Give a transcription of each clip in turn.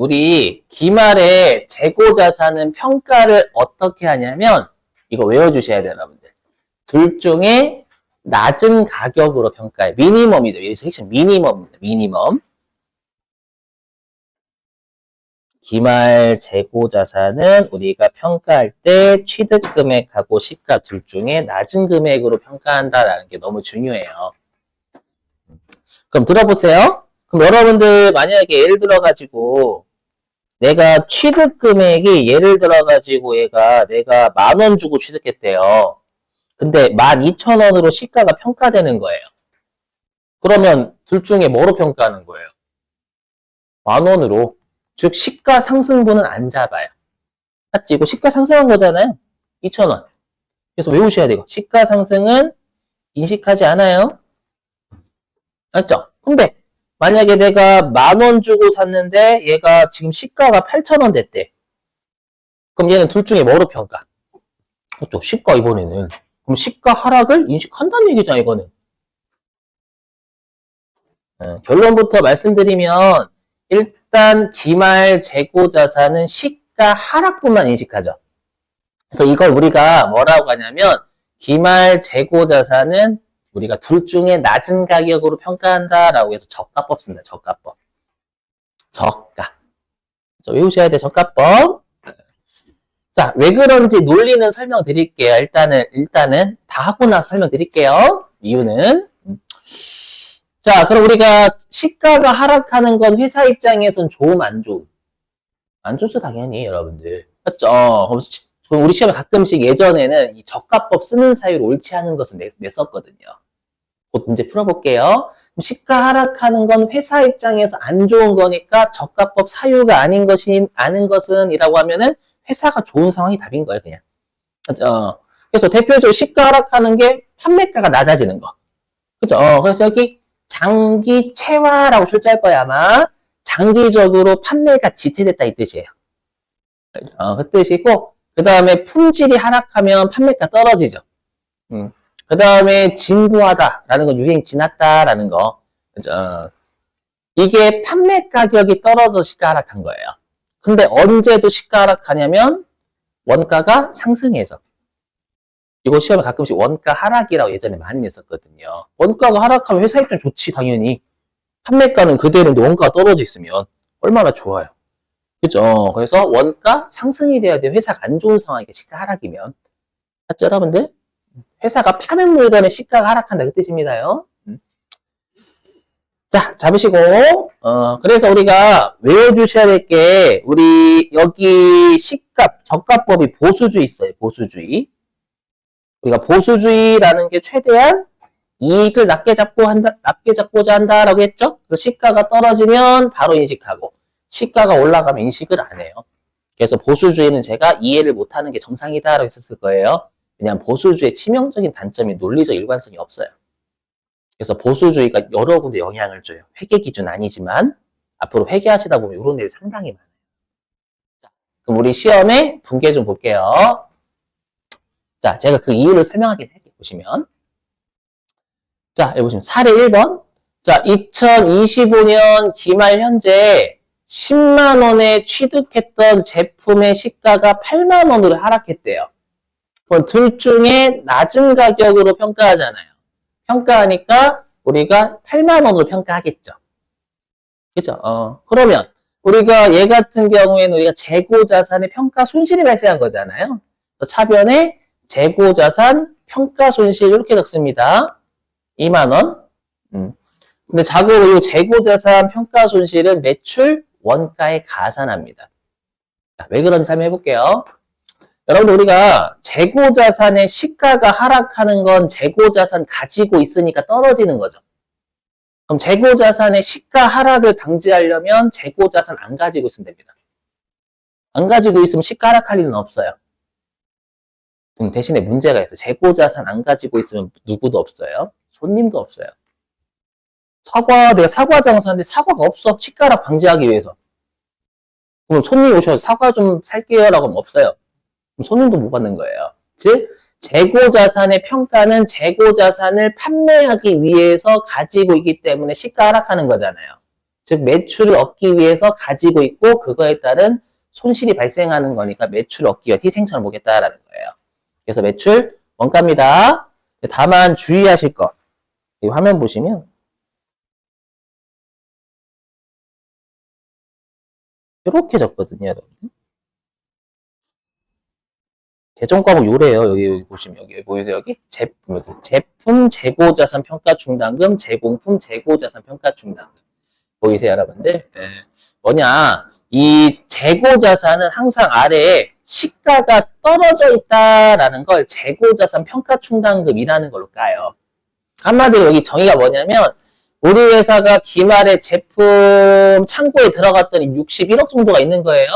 우리 기말에 재고 자산은 평가를 어떻게 하냐면 이거 외워주셔야 돼요, 여러분들. 둘 중에 낮은 가격으로 평가해. 미니멈이죠. 여기서 핵심 미니멈입니다. 미니멈. 기말 재고 자산은 우리가 평가할 때 취득 금액하고 시가 둘 중에 낮은 금액으로 평가한다라는 게 너무 중요해요. 그럼 들어보세요. 그럼 여러분들 만약에 예를 들어 가지고 내가 취득 금액이 예를 들어 가지고 얘가 내가 만 원 주고 취득했대요. 근데 12,000원으로 시가가 평가되는 거예요. 그러면 둘 중에 뭐로 평가하는 거예요? 만 원으로. 즉 시가 상승분은 안 잡아요. 맞지? 이거 시가 상승한 거잖아요. 2,000원. 그래서 외우셔야 돼요. 시가 상승은 인식하지 않아요. 맞죠? 근데 만약에 내가 만 원 주고 샀는데 얘가 지금 시가가 8,000원 됐대. 그럼 얘는 둘 중에 뭐로 평가? 그렇죠. 시가 이번에는. 그럼 시가 하락을 인식한다는 얘기잖아, 이거는. 어, 결론부터 말씀드리면 일단 기말 재고 자산은 시가 하락분만 인식하죠. 그래서 이걸 우리가 뭐라고 하냐면 기말 재고 자산은 우리가 둘 중에 낮은 가격으로 평가한다라고 해서 저가법 씁니다. 저가법. 저가. 저 외우셔야 돼. 저가법. 자, 왜 그런지 논리는 설명드릴게요. 일단은 일단은 다 하고 나서 설명드릴게요. 이유는 자, 그럼 우리가 시가가 하락하는 건 회사 입장에선 좋음, 안 좋음? 안 좋죠, 당연히, 여러분들. 맞죠? 시- 그럼 우리 시험에 가끔씩 예전에는 이 저가법 쓰는 사유로 옳지 않은 것을 냈, 냈었거든요. 곧 문제 풀어볼게요. 시가 하락하는 건 회사 입장에서 안 좋은 거니까 저가법 사유가 아닌 것이, 아는 것은 이라고 하면은 회사가 좋은 상황이 답인 거예요, 그냥. 맞죠? 그래서 대표적으로 시가 하락하는 게 판매가가 낮아지는 거. 그죠? 그래서 여기 장기 체화라고 출제할 거야, 아마. 장기적으로 판매가 지체됐다 이 뜻이에요. 어, 그 뜻이고, 그 다음에 품질이 하락하면 판매가 떨어지죠. 음. 그 다음에 진부하다라는 건 유행 지났다라는 거. 어. 이게 판매 가격이 떨어져 시가 하락한 거예요. 근데 언제도 시가 하락하냐면 원가가 상승해서. 이거 시험에 가끔씩 원가 하락이라고 예전에 많이 냈었거든요. 원가가 하락하면 회사 입장 좋지, 당연히. 판매가는 그대로인데 원가가 떨어져 있으면 얼마나 좋아요. 그죠? 그래서 원가 상승이 돼야 돼요. 회사가 안 좋은 상황이니까 시가 하락이면. 맞죠, 여러분들? 회사가 파는 물건의 시가가 하락한다. 그 뜻입니다요. 음. 자, 잡으시고, 어, 그래서 우리가 외워주셔야 될 게, 우리, 여기 시가, 저가법이 보수주의 있어요. 보수주의. 우리가 보수주의라는 게 최대한 이익을 낮게 잡고 한다, 낮게 잡고자 한다라고 했죠? 그 시가가 떨어지면 바로 인식하고, 시가가 올라가면 인식을 안 해요. 그래서 보수주의는 제가 이해를 못하는 게 정상이다라고 했었을 거예요. 왜냐하면 보수주의의 치명적인 단점이 논리적 일관성이 없어요. 그래서 보수주의가 여러 군데 영향을 줘요. 회계 기준 아니지만 앞으로 회계하시다 보면 이런 일이 상당히 많아요. 자, 그럼 우리 시험에 분계 좀 볼게요. 자, 제가 그 이유를 설명하긴 할게요. 보시면. 자, 여기 보시면 사례 1번. 자, 2025년 기말 현재 10만 원에 취득했던 제품의 시가가 8만 원으로 하락했대요. 그럼 둘 중에 낮은 가격으로 평가하잖아요. 평가하니까 우리가 8만 원으로 평가하겠죠. 그죠? 어, 그러면 우리가 얘 같은 경우에는 우리가 재고 자산의 평가 손실이 발생한 거잖아요. 차변에 재고 자산 평가 손실 이렇게 적습니다. 2만 원. 음. 근데 자고로 이 재고 자산 평가 손실은 매출 원가에 가산합니다. 자, 왜 그런지 한번 해볼게요. 여러분들 우리가 재고 자산의 시가가 하락하는 건 재고 자산 가지고 있으니까 떨어지는 거죠. 그럼 재고 자산의 시가 하락을 방지하려면 재고 자산 안 가지고 있으면 됩니다. 안 가지고 있으면 시가 하락할 일은 없어요. 그럼 대신에 문제가 있어요. 재고 자산 안 가지고 있으면 누구도 없어요. 손님도 없어요. 사과, 내가 사과 장사인데 사과가 없어. 하락 방지하기 위해서. 그럼 손님 오셔서 사과 좀 살게요. 라고 하면 없어요. 그럼 손님도 못 받는 거예요. 즉, 재고 자산의 평가는 재고 자산을 판매하기 위해서 가지고 있기 때문에 시가 하락하는 거잖아요. 즉 매출을 얻기 위해서 가지고 있고 그거에 따른 손실이 발생하는 거니까 매출을 얻기 위해 희생천을 보겠다라는 거예요. 그래서 매출 원가입니다. 다만 주의하실 거. 이 화면 보시면 이렇게 적거든요, 여러분들. 개정 과목 요래요. 여기, 여기 보시면 여기 보이세요? 여기 제품 여기 제품 재고 자산 평가 충당금, 제공품 재고 자산 평가 충당금 보이세요, 여러분들? 예. 뭐냐? 이 재고 자산은 항상 아래에 시가가 떨어져 있다라는 걸 재고 자산 평가 충당금이라는 걸로 까요. 한마디로 여기 정의가 뭐냐면 우리 회사가 기말에 제품 창고에 들어갔더니 61억 정도가 있는 거예요.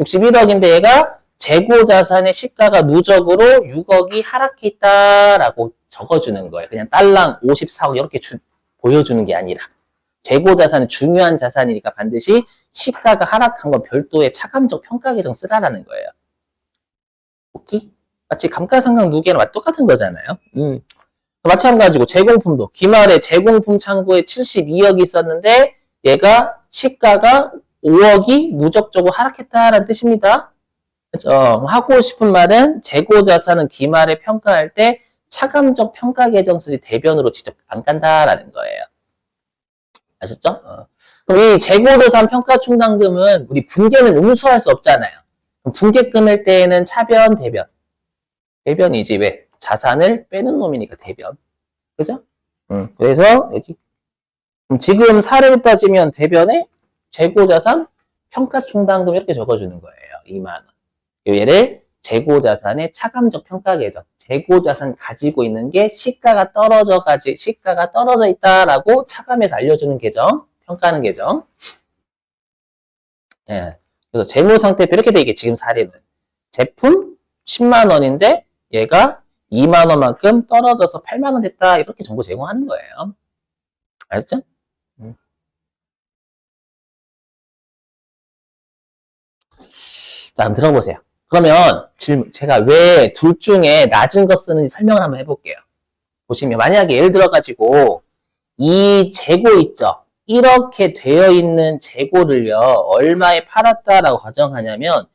61억인데 얘가 재고 자산의 시가가 누적으로 6억이 하락해 있다라고 적어주는 거예요. 그냥 딸랑 54억 이렇게 주- 보여주는 게 아니라 재고 자산은 중요한 자산이니까 반드시 시가가 하락한 건 별도의 차감적 평가 계정 쓰라라는 거예요. 오케이? 마치 감가상각 누계랑 똑같은 거잖아요. 음. 마찬가지고 제공품도 기말에 제공품 창고에 72억이 있었는데 얘가 시가가 5억이 누적적으로 하락했다라는 뜻입니다. 그죠? 하고 싶은 말은 재고 자산은 기말에 평가할 때 차감적 평가 계정 쓰지 대변으로 직접 안 간다라는 거예요. 아셨죠? 어. 그럼 이 재고 자산 평가 충당금은 우리 분계는 음수할 수 없잖아요. 분계 끊을 때에는 차변, 대변. 대변이지 왜? 자산을 빼는 놈이니까 대변. 그죠? 음, 그래서 여기 지금 사례로 따지면 대변에 재고자산 평가충당금 이렇게 적어주는 거예요. 2만 원. 얘를 재고자산의 차감적 평가 계정. 재고자산 가지고 있는 게 시가가 떨어져 가지 시가가 떨어져 있다라고 차감해서 알려주는 계정, 평가하는 계정. 예. 그래서 재무 상태표 이렇게 돼 이게 지금 사례는 제품 10만 원인데 얘가 2만 원만큼 떨어져서 8만 원 됐다 이렇게 정보 제공하는 거예요. 알았죠? 음. 자, 들어보세요. 그러면 질문, 제가 왜 둘 중에 낮은 거 쓰는지 설명을 한번 해볼게요. 보시면 만약에 예를 들어 가지고 이 재고 있죠? 이렇게 되어 있는 재고를요 얼마에 팔았다라고 가정하냐면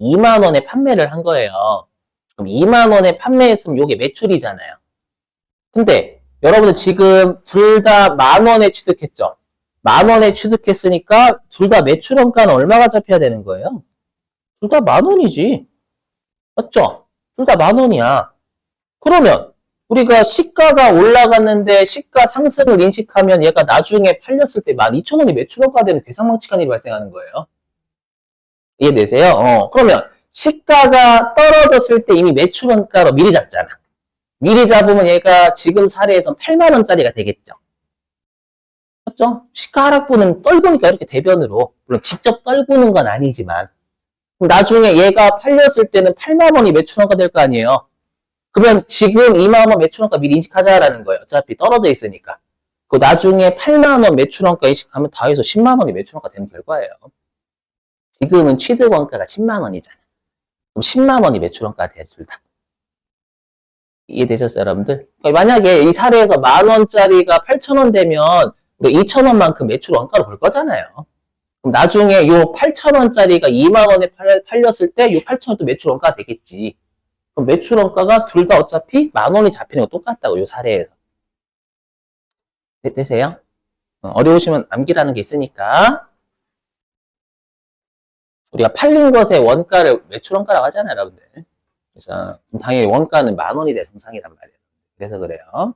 2만 원에 판매를 한 거예요. 그럼 2만 원에 판매했으면 이게 매출이잖아요. 근데 여러분들 지금 둘 다 만 원에 취득했죠? 만 원에 취득했으니까 둘 다 매출 원가는 얼마가 잡혀야 되는 거예요? 둘 다 만 원이지. 맞죠? 둘 다 만 원이야. 그러면 우리가 시가가 올라갔는데 시가 상승을 인식하면 얘가 나중에 팔렸을 때 12,000원이 매출 원가 되는 괴상망측한 일이 발생하는 거예요. 이해되세요? 어, 그러면 시가가 떨어졌을 때 이미 매출 원가로 미리 잡잖아. 미리 잡으면 얘가 지금 사례에선 8만 원짜리가 되겠죠. 맞죠? 시가 하락분은 떨구니까 이렇게 대변으로 물론 직접 떨구는 건 아니지만 나중에 얘가 팔렸을 때는 8만 원이 매출 원가 될 거 아니에요. 그러면 지금 2만 원 매출 원가 미리 인식하자라는 거예요. 어차피 떨어져 있으니까. 그 나중에 8만 원 매출 원가 인식하면 다 해서 10만 원이 매출 원가 되는 결과예요. 지금은 취득 원가가 10만 원이잖아. 그럼 10만 원이 매출 원가가 돼둘 다. 이해되셨어요, 여러분들? 그러니까 만약에 이 사례에서 만 원짜리가 8천 원 되면 우리 2천 원만큼 매출 원가로 볼 거잖아요. 그럼 나중에 요 8천 원짜리가 2만 원에 팔, 팔렸을 때요 8천 원도 매출 원가가 되겠지. 그럼 매출 원가가 둘 다 어차피 만 원이 잡히는 거 똑같다고 요 사례에서. 되, 되세요? 어, 어려우시면 암기라는 게 있으니까. 우리가 팔린 것의 원가를 매출 원가라고 하잖아요, 여러분들. 그래서 당연히 원가는 만 원이 돼 정상이란 말이에요. 그래서 그래요.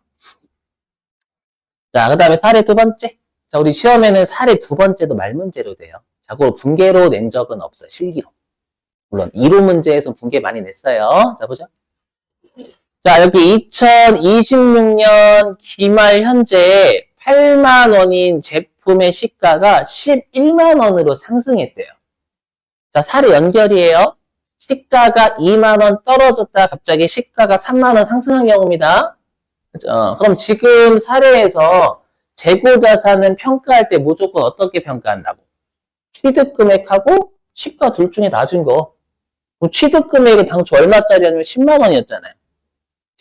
자, 그 다음에 사례 두 번째. 자, 우리 시험에는 사례 두 번째도 말 문제로 돼요. 자고로 분계로 낸 적은 없어요. 실기로. 물론 이론 문제에서 분계 많이 냈어요. 자, 보죠. 자, 여기 2026년 기말 현재 8만 원인 제품의 시가가 11만 원으로 상승했대요. 자, 사례 연결이에요. 시가가 2만 원 떨어졌다 갑자기 시가가 3만 원 상승한 경우입니다. 그죠? 그럼 지금 사례에서 재고 자산은 평가할 때 무조건 어떻게 평가한다고? 취득 금액하고 시가 둘 중에 낮은 거. 그럼 취득 금액이 당초 얼마짜리였냐면 10만 원이었잖아요.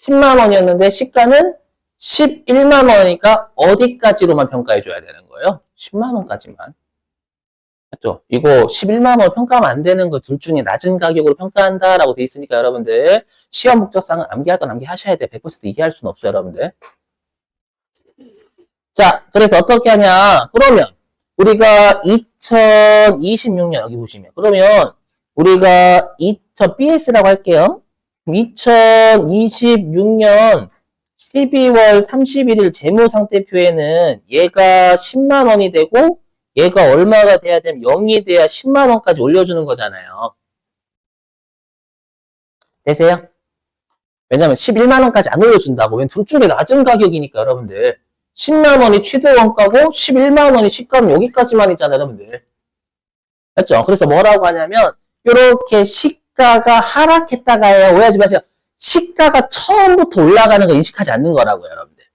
10만 원이었는데 시가는 11만 원이니까 어디까지로만 평가해 줘야 되는 거예요? 10만 원까지만. 맞죠? 이거 11만 원 평가하면 안 되는 거 둘 중에 낮은 가격으로 평가한다라고 돼 있으니까 여러분들 시험 목적상은 암기할 건 암기하셔야 돼. 100% 이해할 수는 없어요, 여러분들. 자, 그래서 어떻게 하냐? 그러면 우리가 2026년 여기 보시면 그러면 우리가 2000 BS라고 할게요. 2026년 12월 31일 재무상태표에는 얘가 10만 원이 되고 얘가 얼마가 돼야 되면 0이 돼야 10만 원까지 올려주는 거잖아요. 되세요? 왜냐면 11만 원까지 안 올려준다고. 왜냐면 둘 중에 낮은 가격이니까 여러분들. 10만 원이 취득 원가고 11만 원이 시가는 여기까지만 이잖아요, 여러분들. 맞죠? 그래서 뭐라고 하냐면 이렇게 시가가 하락했다가요. 오해하지 마세요. 시가가 처음부터 올라가는 거 인식하지 않는 거라고요, 여러분들.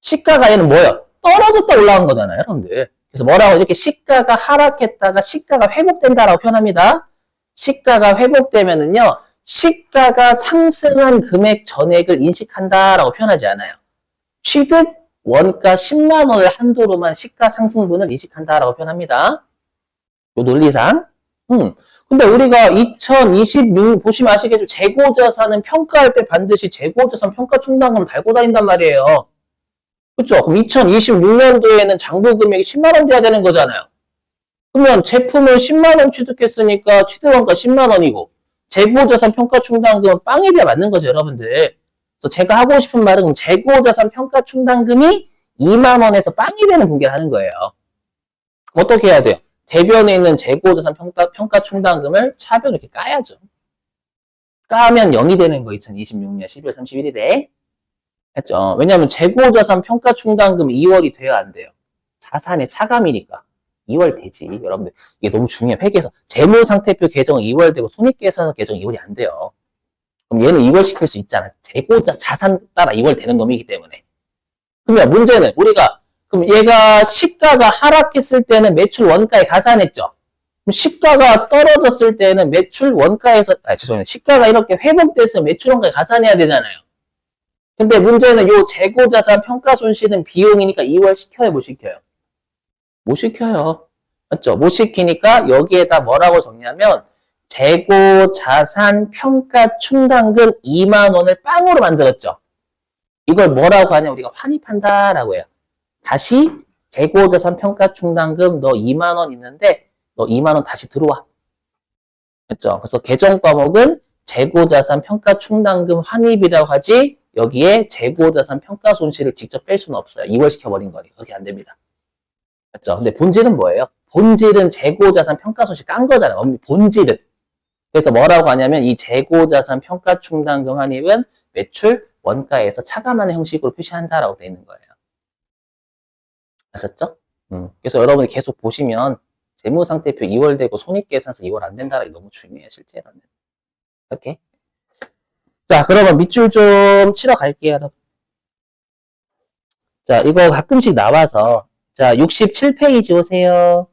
시가가 얘는 뭐예요? 떨어졌다 올라간 거잖아요, 여러분들. 그래서 뭐라고 이렇게 시가가 하락했다가 시가가 회복된다라고 표현합니다. 시가가 회복되면은요, 시가가 상승한 금액 전액을 인식한다라고 표현하지 않아요. 취득 원가 10만 원을 한도로만 시가 상승분을 인식한다라고 표현합니다. 요 논리상. 음. 근데 우리가 2026 보시면 아시겠지만 재고자산은 평가할 때 반드시 재고자산 평가 충당금을 달고 다닌단 말이에요. 그렇죠? 그럼 2026년도에는 장부 금액이 10만 원 돼야 되는 거잖아요. 그러면 제품을 10만 원 취득했으니까 취득원가 10만 원이고 재고자산 평가 충당금은 빵에 대해 맞는 거죠, 여러분들. 그래서 제가 하고 싶은 말은 재고자산 평가 충당금이 2만 원에서 빵이 되는 분계를 하는 거예요. 어떻게 해야 돼요? 대변에 있는 재고자산 평가, 평가 충당금을 차변 이렇게 까야죠. 까면 0이 되는 거 2026년 12월 31일에. 했죠. 왜냐하면 재고자산 평가 충당금 2월이 돼야 안 돼요. 자산의 차감이니까. 2월 되지. 여러분들. 이게 너무 중요해. 회계에서. 재무상태표 개정은 2월 되고 손익계산서 개정 2월이 안 돼요. 그럼 얘는 2월 시킬 수 있잖아. 재고자 자산 따라 2월 되는 놈이기 때문에. 그러면 문제는 우리가 그럼 얘가 시가가 하락했을 때는 매출 원가에 가산했죠. 그럼 시가가 떨어졌을 때는 매출 원가에서 아 죄송해요. 시가가 이렇게 회복됐으면 매출 원가에 가산해야 되잖아요. 근데 문제는 요 재고자산 평가 손실은 비용이니까 2월 시켜요, 못 시켜요? 못 시켜요. 맞죠? 못 시키니까 여기에다 뭐라고 적냐면 재고자산 평가 충당금 2만 원을 빵으로 만들었죠. 이걸 뭐라고 하냐? 우리가 환입한다라고 해요. 다시 재고자산 평가 충당금 너 2만 원 있는데 너 2만 원 다시 들어와. 맞죠? 그래서 개정 과목은 재고자산 평가 충당금 환입이라고 하지 여기에 재고자산 평가 손실을 직접 뺄 수는 없어요. 이월시켜버린 거니. 그렇게 안 됩니다. 맞죠? 근데 본질은 뭐예요? 본질은 재고자산 평가 손실 깐 거잖아요. 엄- 본질은. 그래서 뭐라고 하냐면 이 재고자산 평가 충당금 환입은 매출 원가에서 차감하는 형식으로 표시한다라고 되어 있는 거예요. 아셨죠? 음. 그래서 여러분이 계속 보시면 재무상태표 2월 되고 손익계산서 2월 안 된다라는 게 너무 중요해요, 실제로는. 이렇게. 자, 그러면 밑줄 좀 치러 갈게요, 여러분. 자, 이거 가끔씩 나와서. 자, 67페이지 오세요.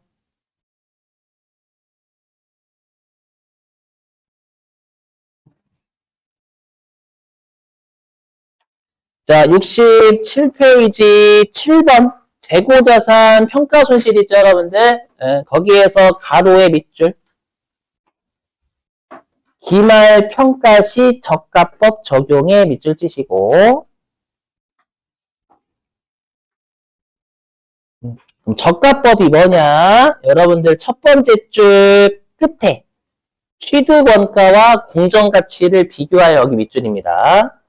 자, 67페이지 7번. 재고자산 평가 손실 있죠, 여러분들? 예, 거기에서 가로의 밑줄. 기말 평가 시 저가법 적용에 밑줄 치시고 음, 그럼 저가법이 뭐냐? 여러분들 첫 번째 줄 끝에 취득 원가와 공정 가치를 비교하여 여기 밑줄입니다.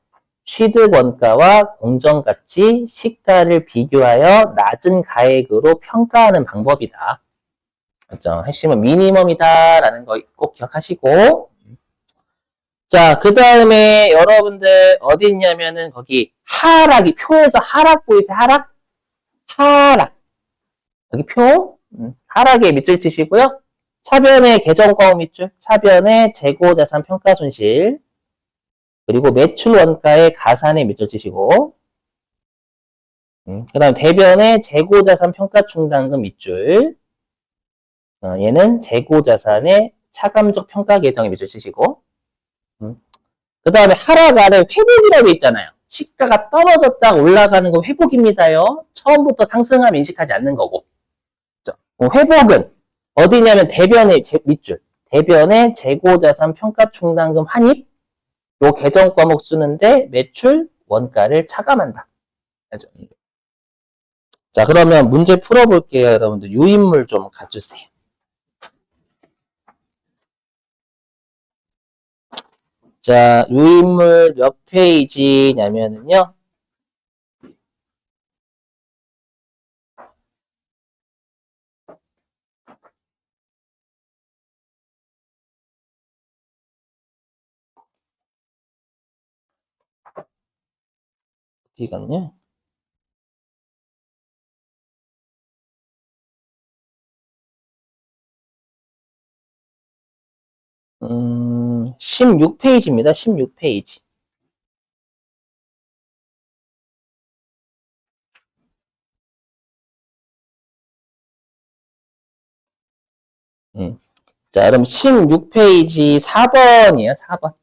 취득 원가와 공정 가치 시가를 비교하여 낮은 가액으로 평가하는 방법이다. 맞죠? 핵심은 미니멈이다라는 거 꼭 기억하시고 자, 그 다음에 여러분들 어디 있냐면은 거기 하락이 표에서 하락 보이세요? 하락? 하락. 여기 표 음, 하락에 밑줄 치시고요. 차변의 계정과목 밑줄, 차변의 재고자산 평가 손실, 그리고 매출 원가의 가산에 밑줄 치시고, 음, 그 다음 대변의 재고자산 평가 충당금 밑줄, 어, 얘는 재고자산의 차감적 평가 계정에 밑줄 치시고, 그 다음에 하락 아래 회복이라고 있잖아요. 시가가 떨어졌다 올라가는 거 회복입니다요. 처음부터 상승함 인식하지 않는 거고. 자, 어, 회복은 어디냐면 대변의 제- 밑줄. 대변의 재고자산 평가충당금 환입 요 계정 과목 쓰는데 매출 원가를 차감한다. 알죠? 자, 그러면 문제 풀어볼게요, 여러분들. 유인물 좀 가주세요. 자, 유인물 몇 페이지냐면은요. 어디 갔냐? 16페이지입니다. 16페이지. 음. 자, 그럼 16페이지 4번이에요. 4번.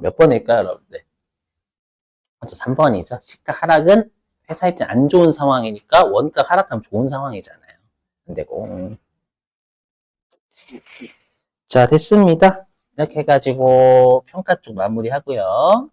몇 번일까요, 여러분들? 먼저 3번이죠. 시가 하락은 회사 입장 안 좋은 상황이니까 원가 하락하면 좋은 상황이잖아요. 안 되고. 음. 자, 됐습니다. 이렇게 해가지고 평가 쪽 마무리하고요.